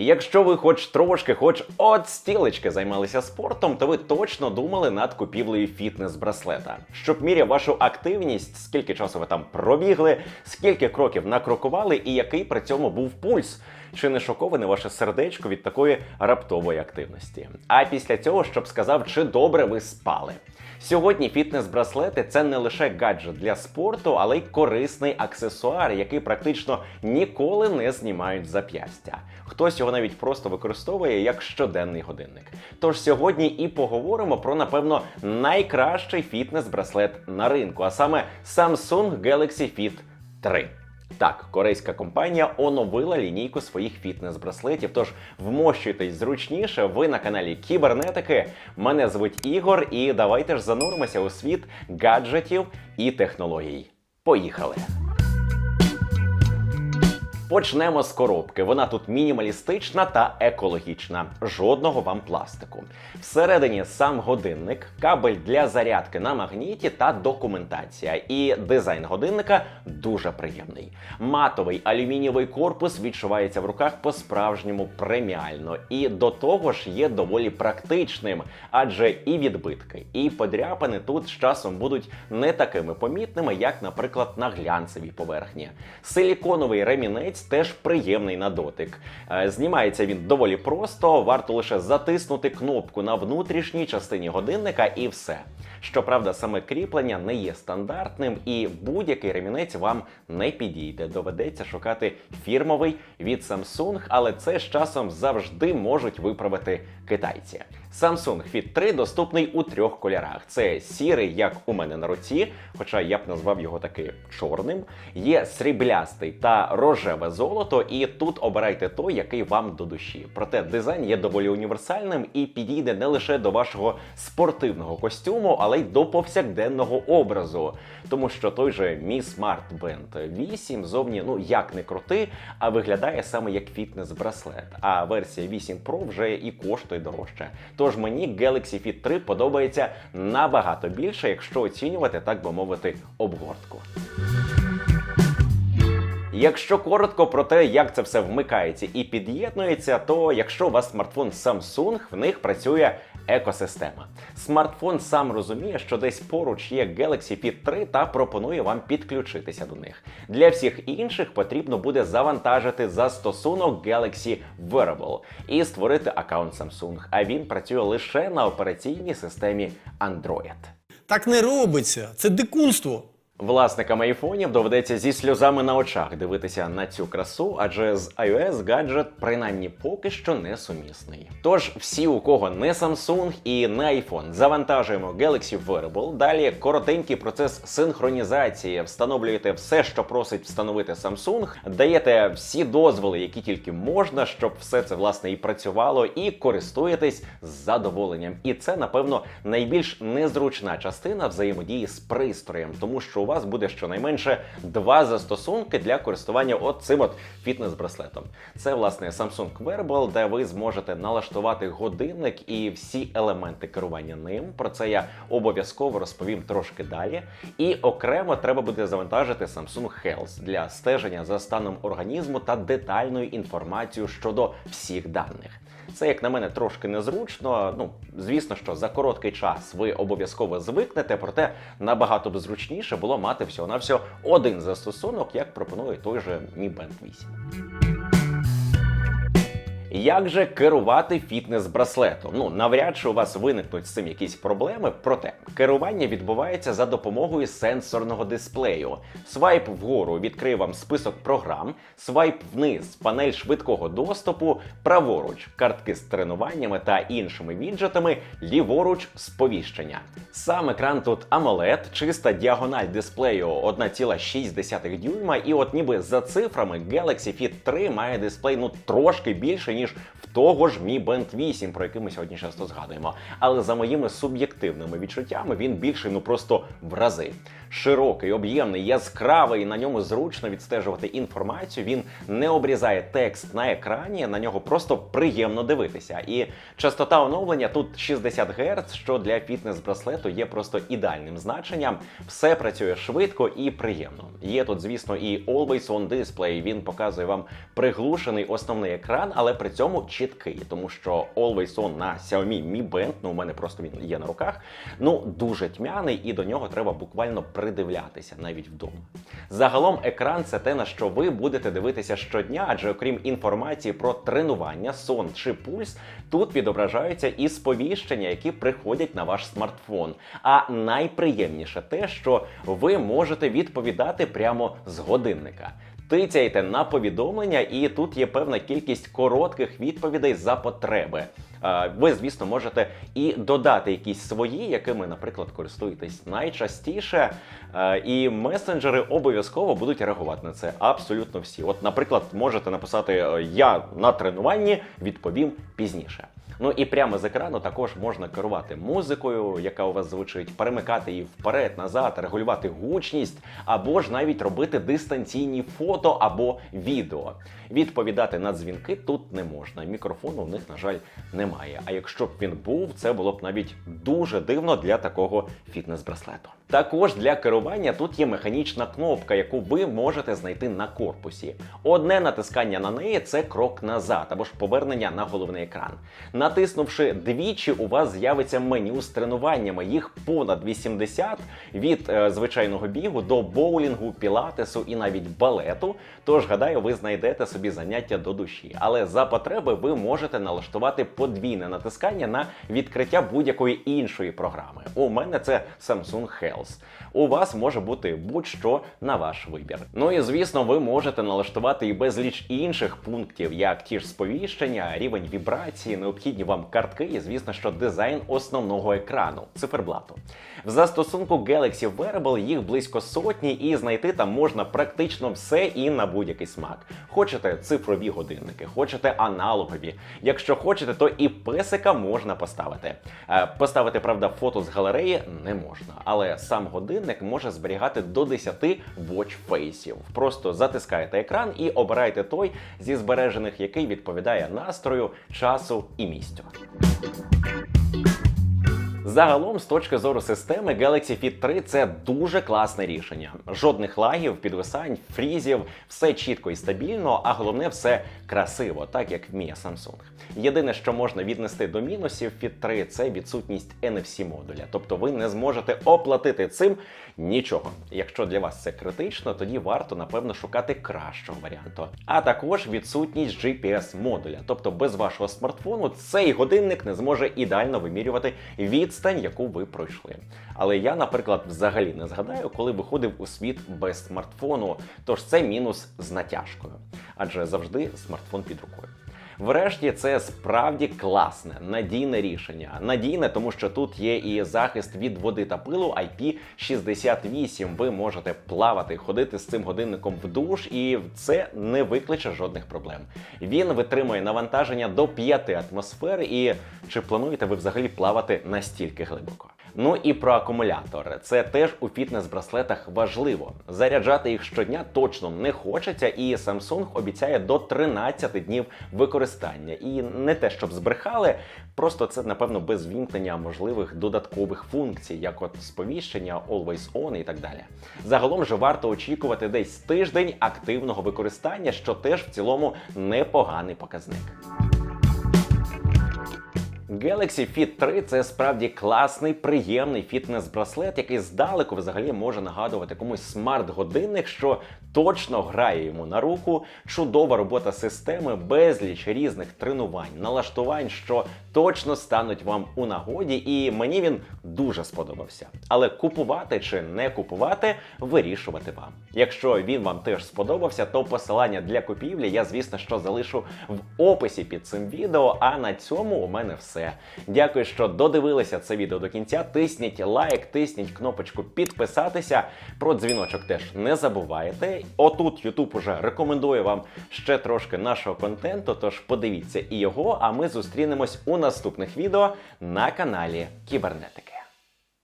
І якщо ви хоч трошки, хоч от стілечки займалися спортом, то ви точно думали над купівлею фітнес-браслета, щоб міряв вашу активність, скільки часу ви там пробігли, скільки кроків накрокували, і який при цьому був пульс. Чи не шоковане ваше сердечко від такої раптової активності? А після цього, щоб сказав, чи добре ви спали. Сьогодні фітнес-браслети це не лише гаджет для спорту, але й корисний аксесуар, який практично ніколи не знімають зап'ястя. Хтось його навіть просто використовує як щоденний годинник. Тож сьогодні і поговоримо про, напевно, найкращий фітнес-браслет на ринку, а саме Samsung Galaxy Fit 3. Так, корейська компанія оновила лінійку своїх фітнес-браслетів. Тож вмощуйтесь зручніше. Ви на каналі Кібернетики. Мене звуть Ігор, і давайте ж зануримося у світ гаджетів і технологій. Поїхали! Почнемо з коробки. Вона тут мінімалістична та екологічна. Жодного вам пластику. Всередині сам годинник, кабель для зарядки на магніті та документація. І дизайн годинника дуже приємний. Матовий алюмінієвий корпус відчувається в руках по-справжньому преміально. І до того ж є доволі практичним, адже і відбитки, і подряпини тут з часом будуть не такими помітними, як, наприклад, на глянцевій поверхні. Силіконовий ремінець теж приємний на дотик. Е, Знімається він доволі просто, варто лише затиснути кнопку на внутрішній частині годинника і все. Щоправда, саме кріплення не є стандартним, і будь-який ремінець вам не підійде. Доведеться шукати фірмовий від Samsung, але це з часом завжди можуть виправити китайці. Samsung Fit 3 доступний у трьох кольорах: це сірий, як у мене на руці, хоча я б назвав його таки чорним. Є сріблястий та рожеве золото, і тут обирайте той, який вам до душі. Проте дизайн є доволі універсальним і підійде не лише до вашого спортивного костюму, але й до повсякденного образу. Тому що той же Mi Smart Band 8 зовні ну як не крути, а виглядає саме як фітнес-браслет. А версія 8 Pro вже і коштує дорожче. Тож мені Galaxy Fit 3 подобається набагато більше, якщо оцінювати, так би мовити, обгортку. Якщо коротко про те, як це все вмикається і під'єднується, то якщо у вас смартфон Samsung, в них працює екосистема. Смартфон сам розуміє, що десь поруч є Galaxy Fit 3 та пропонує вам підключитися до них. Для всіх інших потрібно буде завантажити застосунок Galaxy Wearable і створити аккаунт Samsung. А він працює лише на операційній системі Android. Так не робиться. Це дикунство. Власникам айфонів доведеться зі сльозами на очах дивитися на цю красу, адже з iOS гаджет принаймні поки що не сумісний. Тож всі, у кого не Samsung і не iPhone, завантажуємо Galaxy Wearable. Далі коротенький процес синхронізації. Встановлюєте все, що просить встановити Samsung, даєте всі дозволи, які тільки можна, щоб все це власне і працювало, і користуєтесь з задоволенням. І це, напевно, найбільш незручна частина взаємодії з пристроєм, тому що вас буде щонайменше два застосунки для користування от цим от фітнес-браслетом. Це власне Samsung Wearable, де ви зможете налаштувати годинник і всі елементи керування ним. Про це я обов'язково розповім трошки далі. І окремо треба буде завантажити Samsung Health для стеження за станом організму та детальною інформацією щодо всіх даних. Це, як на мене, трошки незручно. Ну, звісно, що за короткий час ви обов'язково звикнете, проте набагато б зручніше було мати всього-навсього один застосунок, як пропонує той же Mi Band 8. Як же керувати фітнес-браслетом? Ну навряд чи у вас виникнуть з цим якісь проблеми. Проте керування відбувається за допомогою сенсорного дисплею. Свайп вгору відкриє вам список програм, свайп вниз панель швидкого доступу, праворуч картки з тренуваннями та іншими віджетами, ліворуч сповіщення. Сам екран тут AMOLED, чиста діагональ дисплею 1,6 дюйма, і от ніби за цифрами Galaxy Fit 3 має дисплей ну трошки більше ніж в того ж Mi Band 8, про який ми сьогодні часто згадуємо. Але за моїми суб'єктивними відчуттями він більший, ну просто в рази. Широкий, об'ємний, яскравий. На ньому зручно відстежувати інформацію. Він не обрізає текст на екрані. На нього просто приємно дивитися. І частота оновлення тут 60 Гц, що для фітнес-браслету є просто ідеальним значенням. Все працює швидко і приємно. Є тут, звісно, і Always On Display. Він показує вам приглушений основний екран, але при цьому чіткий, тому що Always On на Xiaomi Mi Band, ну у мене просто він є на руках. Ну дуже тьмяний, і до нього треба буквально придивлятися навіть вдома. Загалом екран це те, на що ви будете дивитися щодня, адже окрім інформації про тренування, сон чи пульс, тут відображаються і сповіщення, які приходять на ваш смартфон. А найприємніше те, що ви можете відповідати прямо з годинника. Тицяйте на повідомлення, і тут є певна кількість коротких відповідей за потреби. Ви, звісно, можете і додати якісь свої, якими, наприклад, користуєтесь найчастіше. І месенджери обов'язково будуть реагувати на це. Абсолютно всі. От, наприклад, можете написати Я на тренуванні відповім пізніше. Ну і прямо з екрану також можна керувати музикою, яка у вас звучить, перемикати її вперед, назад, регулювати гучність, або ж навіть робити дистанційні фото або відео. Відповідати на дзвінки тут не можна. Мікрофону у них, на жаль, немає. А якщо б він був, це було б навіть дуже дивно для такого фітнес-браслету. Також для керування тут є механічна кнопка, яку ви можете знайти на корпусі. Одне натискання на неї це крок назад або ж повернення на головний екран. Натиснувши двічі, у вас з'явиться меню з тренуваннями. Їх понад 80 від е, звичайного бігу до боулінгу, пілатесу і навіть балету. Тож гадаю, ви знайдете собі заняття до душі. Але за потреби ви можете налаштувати подвійне натискання на відкриття будь-якої іншої програми. У мене це Samsung Health. У вас може бути будь-що на ваш вибір. Ну і звісно, ви можете налаштувати і безліч інших пунктів, як ті ж сповіщення, рівень вібрації, необхідні вам картки, і звісно, що дизайн основного екрану циферблату. В застосунку Galaxy Wearable їх близько сотні, і знайти там можна практично все і на будь-який смак. Хочете цифрові годинники, хочете аналогові. Якщо хочете, то і песика можна поставити. Е, Поставити, правда, фото з галереї не можна, але сам годинник може зберігати до 10 watch-фейсів. Просто затискаєте екран і обираєте той зі збережених, який відповідає настрою, часу і місцю. Загалом, з точки зору системи, Galaxy Fit 3 це дуже класне рішення. Жодних лагів, підвисань, фрізів, все чітко і стабільно, а головне, все красиво, так як вміє Samsung. Єдине, що можна віднести до мінусів Fit 3, це відсутність NFC модуля. Тобто ви не зможете оплатити цим нічого. Якщо для вас це критично, тоді варто напевно шукати кращого варіанту. А також відсутність GPS модуля. Тобто без вашого смартфону цей годинник не зможе ідеально вимірювати відстань, яку ви пройшли. Але я, наприклад, взагалі не згадаю, коли виходив у світ без смартфону. Тож це мінус з натяжкою, адже завжди смартфон під рукою. Врешті це справді класне, надійне рішення. Надійне, тому що тут є і захист від води та пилу IP68. Ви можете плавати, ходити з цим годинником в душ, і це не викличе жодних проблем. Він витримує навантаження до 5 атмосфер. І чи плануєте ви взагалі плавати настільки глибоко? Ну і про акумулятор. Це теж у фітнес-браслетах важливо. Заряджати їх щодня точно не хочеться, і Samsung обіцяє до 13 днів використання. І не те, щоб збрехали, просто це, напевно, без вімкнення можливих додаткових функцій, як от сповіщення, Always On і так далі. Загалом же варто очікувати десь тиждень активного використання, що теж в цілому непоганий показник. Galaxy Fit 3 це справді класний, приємний фітнес-браслет, який здалеку взагалі може нагадувати комусь смарт-годинник, що точно грає йому на руку. Чудова робота системи, безліч різних тренувань, налаштувань, що точно стануть вам у нагоді, і мені він дуже сподобався. Але купувати чи не купувати вирішувати вам. Якщо він вам теж сподобався, то посилання для купівлі я, звісно, що залишу в описі під цим відео. А на цьому у мене все. Все. Дякую, що додивилися це відео до кінця. Тисніть лайк, тисніть кнопочку підписатися. Про дзвіночок теж не забувайте. Отут YouTube уже рекомендує вам ще трошки нашого контенту. Тож подивіться і його. А ми зустрінемось у наступних відео на каналі Кібернетики.